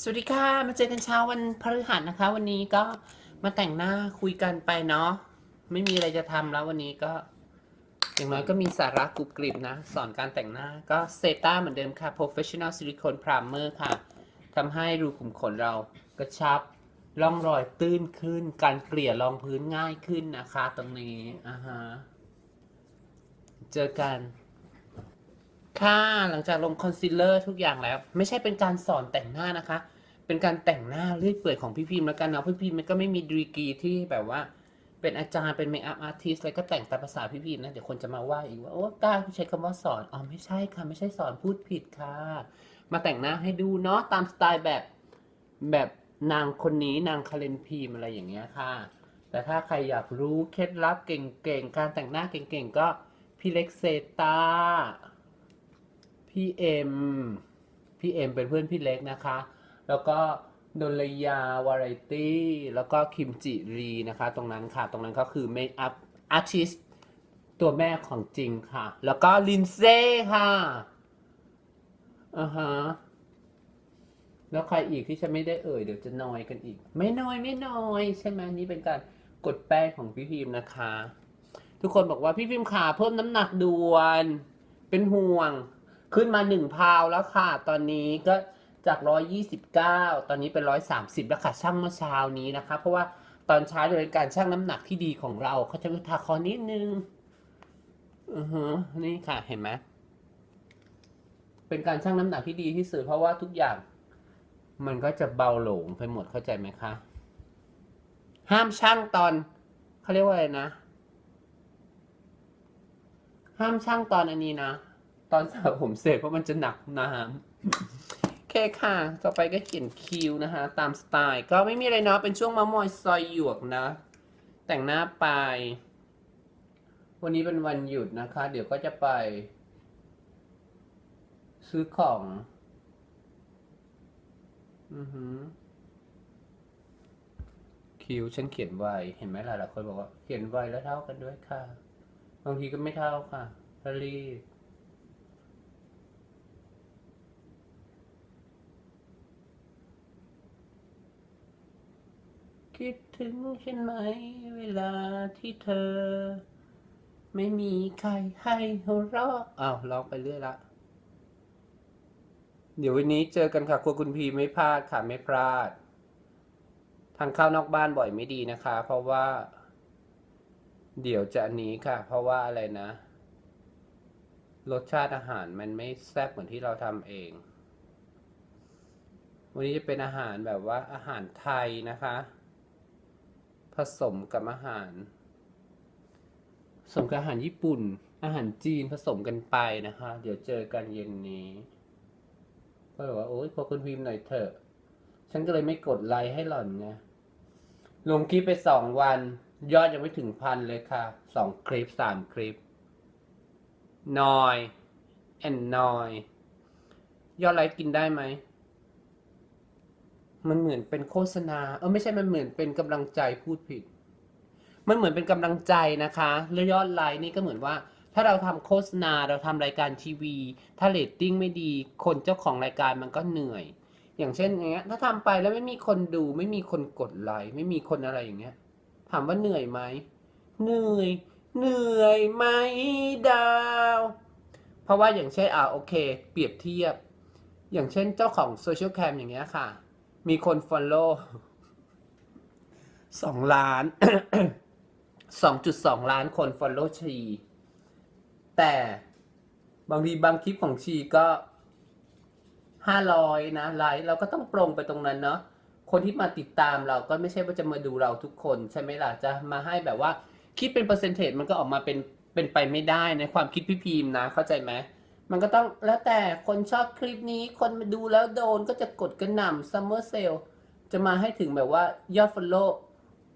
สวัสดีค่ะ มาเจอกันเช้าวันพฤหัสนะคะ วันนี้ก็มาแต่งหน้าคุยกันไปเนาะไม่มีอะไรจะทำแล้ววันนี้ก็ อย่างน้อยก็มีสาระกรุบกริบนะ สอนการแต่งหน้าก็เซต้าเหมือนเดิมค่ะ professional silicone primer ค่ะทำให้รูขุมขนเรากระชับร่องรอยตื้นขึ้น การเกลี่ยรองพื้นง่ายขึ้นนะคะ ตรงนี้อ่าฮะเจอกัน ค่ะหลังจากลงคอนซีลเลอร์ทุกอย่างแล้ว ไม่ใช่เป็นการสอนแต่งหน้านะคะ เป็นการแต่งหน้าเรื่อยเปื่อยของพี่พิมพ์แล้วกันเนาะพี่พิมพ์มันก็ไม่มีดีกรีที่แบบว่า เป็นอาจารย์เป็นเมคอัพอาร์ติสอะไรก็แต่งตามภาษาพี่พิมพ์นะ เดี๋ยวคนจะมาว่าอีกว่าโอ้กล้าใช้คำว่าสอนอ๋อไม่ใช่ค่ะ ไม่ใช่สอนพูดผิดค่ะ มาแต่งหน้าให้ดูเนาะตามสไตล์แบบแบบนางคนนี้นางคาเลนพีมอะไรอย่างเงี้ยค่ะ แต่ถ้าใครอยากรู้เคล็ดลับเก่งๆการแต่งหน้าเก่งๆก็พี่เล็กเซตา พี่เอ็มพี่เอ็มเป็นเพื่อนพี่เล็กนะคะ แล้วก็ดลยาวาไรตี้ แล้วก็คิมจิรีนะคะ ตรงนั้นค่ะ ตรงนั้นก็คือเมคอัพอาร์ติสตัวแม่ของจริงค่ะ แล้วก็ลินเซ่ค่ะอ่าฮะแล้วใครอีกที่ฉันไม่ได้เอ่ยเดี๋ยวจะนอยกันอีก ไม่นอยไม่นอย ใช่ไหมนี่เป็นการกดแป้งของพี่พิมพ์นะคะ ทุกคนบอกว่าพี่พิมพ์ขาเพิ่มน้ำหนักด่วน เป็นห่วง ขึ้นมาหนึ่งพาวแล้วค่ะ ตอนนี้ก็จากร้อยยี่สิบเก้าตอนนี้เป็นร้อยสามสิบแล้วค่ะช่างเมื่อเช้านี้นะคะ เพราะว่าตอนเช้าจะเป็นการช่างน้ำหนักที่ดีของเราเขาจะทาคอนิดนึงอือฮึนี่ค่ะเห็นไหมเป็นการช่างน้ำหนักที่ดีที่สุดเพราะว่าทุกอย่าง มันก็จะเบาหลงไปหมดเข้าใจไหมคะ ห้ามช่างตอนเขาเรียกว่าอะไรนะ ห้ามช่างตอนอันนี้นะ อนสระผมเสร็จเพราะมันจะหนักน้ำโอเคค่ะ ต่อไปก็เขียนคิวนะคะ ตามสไตล์ก็ไม่มีอะไรเนาะเป็นช่วงมะมอยซอยหยวกนะ แต่งหน้าไป วันนี้เป็นวันหยุดนะคะ เดี๋ยวก็จะไป ซื้อของ อือหือคิวฉันเขียนไวเห็นไหมหลายคนบอกว่า เขียนไวแล้วเท่ากันด้วยค่ะ บางทีก็ไม่เท่าค่ะรีบ คิดถึงฉันไหม เวลาที่เธอ ไม่มีใครให้หัวเราะอ้าวร้องไปเรื่อยละ เดี๋ยววันนี้เจอกันค่ะครัวคุณพีไม่พลาดค่ะไม่พลาดทานข้าวนอกบ้านบ่อยไม่ดีนะคะ เพราะว่า เดี๋ยวจะอันนี้ค่ะ เพราะว่าอะไรนะ รสชาติอาหารมันไม่แซ่บเหมือนที่เราทำเอง วันนี้จะเป็นอาหารแบบว่าอาหารไทยนะคะ ผสมกับอาหาร ผสมกับอาหารญี่ปุ่น อาหารจีนผสมกันไปนะคะ เดี๋ยวเจอกันเย็นนี้ก็เลยว่าโอ๊ยพอคุณพิมพ์หน่อยเถอะ ฉันก็เลยไม่กดไลค์ให้หล่อนไงลงคลิปไปสองวัน ยอดยังไม่ถึงพันเลยค่ะสองคลิปสามคลิปนอยแอนนอยยอดไลค์กินได้ไหม มันเหมือนเป็นโฆษณา เออไม่ใช่มันเหมือนเป็นกำลังใจพูดผิด มันเหมือนเป็นกำลังใจนะคะแล้วยอดไลค์นี่ก็เหมือนว่า ถ้าเราทำโฆษณาเราทำรายการทีวี ถ้าเรตติ้งไม่ดี คนเจ้าของรายการมันก็เหนื่อย อย่างเช่นอย่างเงี้ย ถ้าทำไปแล้วไม่มีคนดู ไม่มีคนกดไลค์ไม่มีคนอะไรอย่างเงี้ย ถามว่าเหนื่อยไหมเหนื่อยเหนื่อยไหมดาว เพราะว่าอย่างเช่นอ่าโอเค เปรียบเทียบ อย่างเช่นเจ้าของโซเชียลแคมอย่างเงี้ยค่ะ มีคนฟอลโล่สองล้านสองจุดสองล้านคนฟอลโล่ชี แต่บางทีบางคลิปของชีก็ห้าร้อยนะไลค์เราก็ต้องปรงไปตรงนั้นเนาะคนที่มาติดตามเราก็ไม่ใช่ว่าจะมาดูเราทุกคนใช่ไหมล่ะจะมาให้แบบว่า คิดเป็นเปอร์เซนเทจมันก็ออกมาเป็นเป็นไปไม่ได้ในความคิดพี่พีมนะเข้าใจไหม มันก็ต้องแล้วแต่คนชอบคลิปนี้ คนมาดูแล้วโดนก็จะกดกระหน่ำซัมเมอร์เซลจะมาให้ถึงแบบว่ายอดฟอลโล่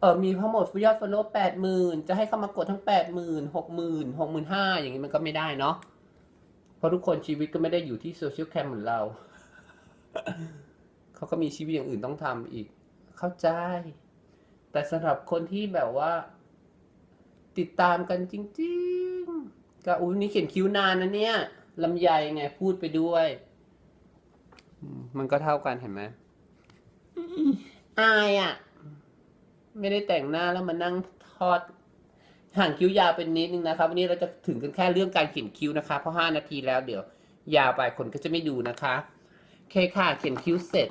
เออมีทั้งหมดยอดฟอลโล่แปดหมื่นจะให้เข้ามากดทั้งแปดหมื่นหกหมื่นหกหมื่นห้าอย่างนี้มันก็ไม่ได้เนาะเพราะทุกคนชีวิตก็ไม่ได้อยู่ที่โซเชียลแคมเหมือนเรา เขาก็มีชีวิตอย่างอื่นต้องทำอีก เข้าใจ แต่สำหรับคนที่แบบว่า ติดตามกันจริง ๆก็อุ้ยนี่เขียนคิ้วนานนะเนี่ย ลำไยไงพูดไปด้วยอืมมันก็เท่ากันเห็นไหมอายอะ ไม่ได้แต่งหน้าแล้วมานั่งทอดห่างคิ้วยาวเป็นนิดนึงนะครับ วันนี้เราจะถึงกันแค่เรื่องการเขียนคิ้วนะคะ เพราะห้านาทีแล้วเดี๋ยว ยาวไปคนก็จะไม่ดูนะคะโอเคค่ะเขียนคิ้วเสร็จ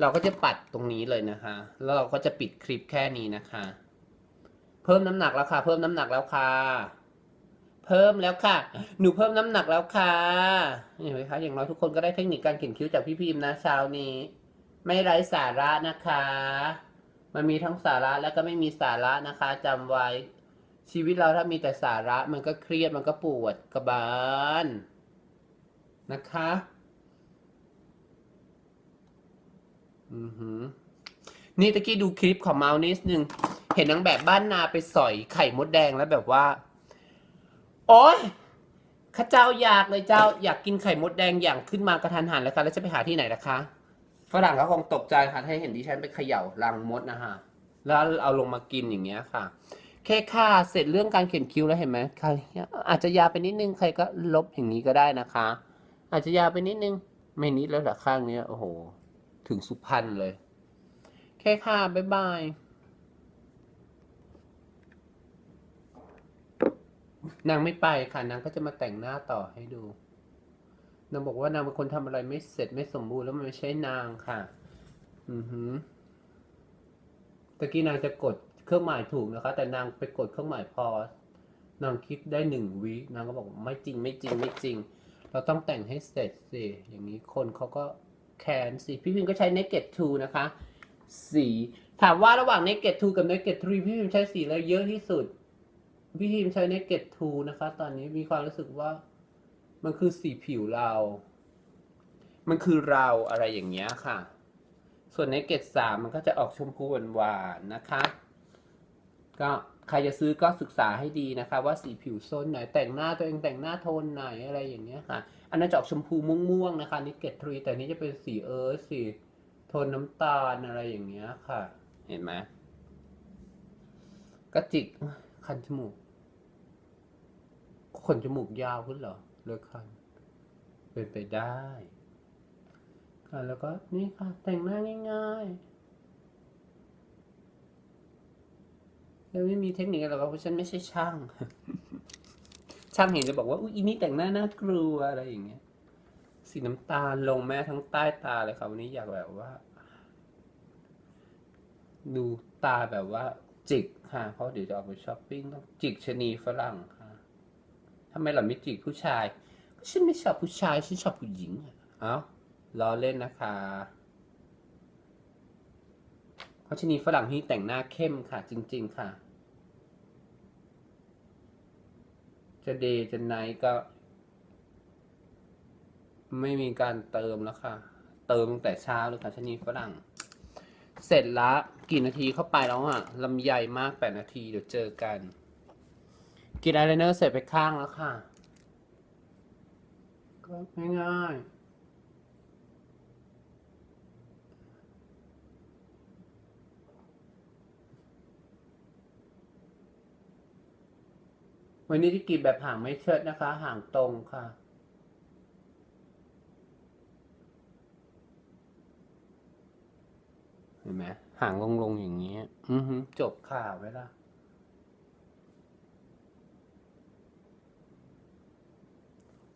เราก็จะปัดตรงนี้เลยนะคะ แล้วเราก็จะปิดคลิปแค่นี้นะคะ เพิ่มน้ำหนักแล้วค่ะ เพิ่มน้ำหนักแล้วค่ะ เพิ่มแล้วค่ะ หนูเพิ่มน้ำหนักแล้วค่ะเห็นไหมคะอย่างน้อยทุกคนก็ได้เทคนิคการเขียนคิ้วจากพี่พิมพ์นะเช้านี้ ไม่ไร้สาระนะคะ มันมีทั้งสาระและก็ไม่มีสาระนะคะจำไว้ชีวิตเราถ้ามีแต่สาระมันก็เครียดมันก็ปวดกระบาลนะคะอือหือนี่ตะกี้ดูคลิปของเมาส์นิดนึง เห็นนางแบบบ้านนาไปสอยไข่มดแดงแล้วแบบว่า โอ๊ยข้าเจ้าอยากเลยเจ้าอยากกินไข่มดแดงอย่างขึ้นมากระทันหันแล้วค่ะแล้วจะไปหาที่ไหนล่ะคะฝรั่งเขาคงตกใจค่ะถ้าเห็นดิฉันไปเขย่ารังมดนะฮะแล้วเอาลงมากินอย่างเงี้ยค่ะแค่ค่าเสร็จเรื่องการเขียนคิ้วแล้วเห็นไหมใครอาจจะยาวไปนิดนึงใครก็ลบอย่างนี้ก็ได้นะคะ อาจจะยาวไปนิดนึงไม่นิดแล้วเหรอข้างเนี้ยโอ้โห ถึงสุพรรณเลย แค่ค่ะบ๊ายบาย นางไม่ไปค่ะ นางก็จะมาแต่งหน้าต่อให้ดู นางบอกว่านางเป็นคนทำอะไรไม่เสร็จไม่สมบูรณ์แล้วมันไม่ใช่นางค่ะ อือหือตะกี้นางจะกดเครื่องหมายถูกนะคะ แต่นางไปกดเครื่องหมายพอ นางคิดได้หนึ่งวินางก็บอกไม่จริงไม่จริงไม่จริง เราต้องแต่งให้เสร็จสิ อย่างนี้คนเขาก็แคนสิ พี่พิมก็ใช้ naked two นะคะ สี ถามว่าระหว่าง naked two กับ naked three พี่พิมใช้สีอะไรเยอะที่สุด พี่พิมใช้ naked two นะคะ ตอนนี้มีความรู้สึกว่า มันคือสีผิวเรา มันคือเราอะไรอย่างเงี้ยค่ะ ส่วน naked สามมันก็จะออกชมพูหวานๆนะคะ ก็ใครจะซื้อก็ศึกษาให้ดีนะคะ ว่าสีผิวโซนไหนแต่งหน้าตัวเองแต่งหน้าโทนไหนอะไรอย่างเงี้ยค่ะ อันนั้นจะออกชมพูม่วงๆนะคะนี่เกตทรีแต่นี้จะเป็นสีเอิร์ธสีโทนน้ำตาลอะไรอย่างเงี้ยค่ะ เห็นไหมก็จิกคันจมูก ขนจมูกยาวขึ้นเหรอเลือกคันเป็นไปได้ค่ะแล้วก็นี่ค่ะ แต่งหน้าง่ายๆแล้วไม่มีเทคนิคอะไรหรอกเพราะฉันไม่ใช่ช่าง ช่างเห็นจะบอกว่าอุ้ยอีนี่แต่งหน้าน่ากลัวอะไรอย่างเงี้ย สีน้ำตาลลงแม้ทั้งใต้ตาเลยครับวันนี้อยากแบบว่า ดูตาแบบว่าจิกค่ะเพราะเดี๋ยวจะออกไปช้อปปิ้งต้องจิกชนีฝรั่ง ทำไมเราไม่จิกผู้ชายก็ฉันไม่ชอบผู้ชายฉันชอบผู้หญิงเอ้าล้อเล่นนะคะเพราะชนีฝรั่งที่แต่งหน้าเข้มค่ะ จริง ๆ ค่ะ จะเดย์จะไนก็ ไม่มีการเติมแล้วค่ะ เติมตั้งแต่เช้าเลยค่ะชนีฝรั่ง เสร็จละกี่นาทีเข้าไปแล้วอะลำใหญ่มากแปดนาทีเดี๋ยวเจอกัน กินอายไลเนอร์เสร็จไปข้างแล้วค่ะ ก็ง่ายๆวันนี้ที่กรีดแบบห่างไม่เชิดนะคะ ห่างตรงค่ะ เห็นไหมห่างลงๆอย่างนี้ อือหือจบข่าวไว้ละ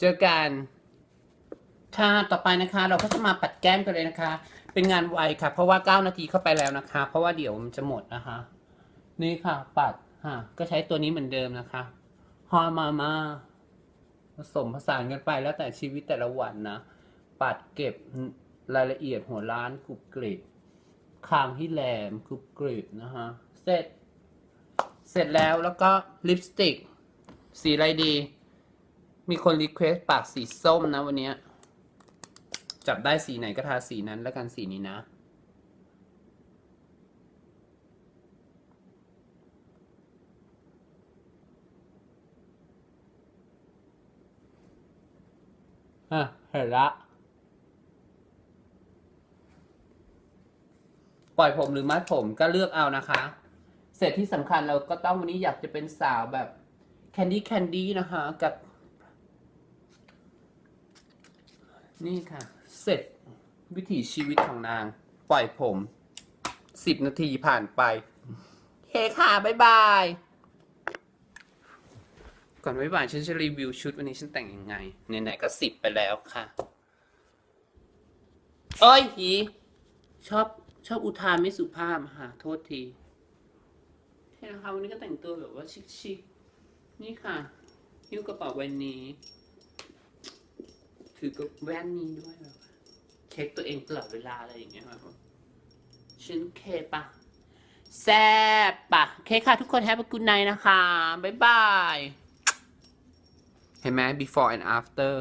เจอกัน ค่ะต่อไปนะคะ เราก็จะมาปัดแก้มกันเลยนะคะ เป็นงานไวค่ะ เพราะว่า9นาทีเข้าไปแล้วนะคะ เพราะว่าเดี๋ยวมันจะหมดนะคะ นี่ค่ะ ปัดค่ะก็ใช้ตัวนี้เหมือนเดิมนะคะฮอมามาผสมผสานกันไปแล้วแต่ชีวิตแต่ละวันนะ ปัดเก็บรายละเอียดหัวล้านกรุบกริบคางที่แหลมกรุบกริบนะฮะ เสร็จ เสร็จแล้วแล้วก็ลิปสติก สีอะไรดี มีคนรีเควสปากสีส้มนะวันนี้ จับได้สีไหนก็ทาสีนั้นแล้วกันสีนี้นะ อะ เห็นละปล่อยผมหรือมัดผมก็เลือกเอานะคะ เสร็จที่สำคัญเราก็ต้องวันนี้อยากจะเป็นสาวแบบแคนดี้แคนดี้นะคะกับ นี่ค่ะ เสร็จวิถีชีวิตของนาง ปล่อยผมสิบนาทีผ่านไปโอเคค่ะบ๊ายบาย ก่อนบ๊ายบายฉันจะรีวิวชุดวันนี้ฉันแต่งยังไงไหนๆก็สิบไปแล้วค่ะ เอ้ยหีชอบชอบอุทานไม่สุภาพค่ะโทษทีใช่นะคะวันนี้ก็แต่งตัวแบบว่าชิคๆนี่ค่ะหิ้วกระเป๋าใบนี้ ถือกับแว่นนี้ด้วยแบบเช็คตัวเองตลอดเวลาอะไรอย่างเงี้ยแบบฉันเคปะแซ่บปะเคค่ะทุกคนแฮปปี้กูไนนะคะ บ๊ายบาย เห็นไหม before and after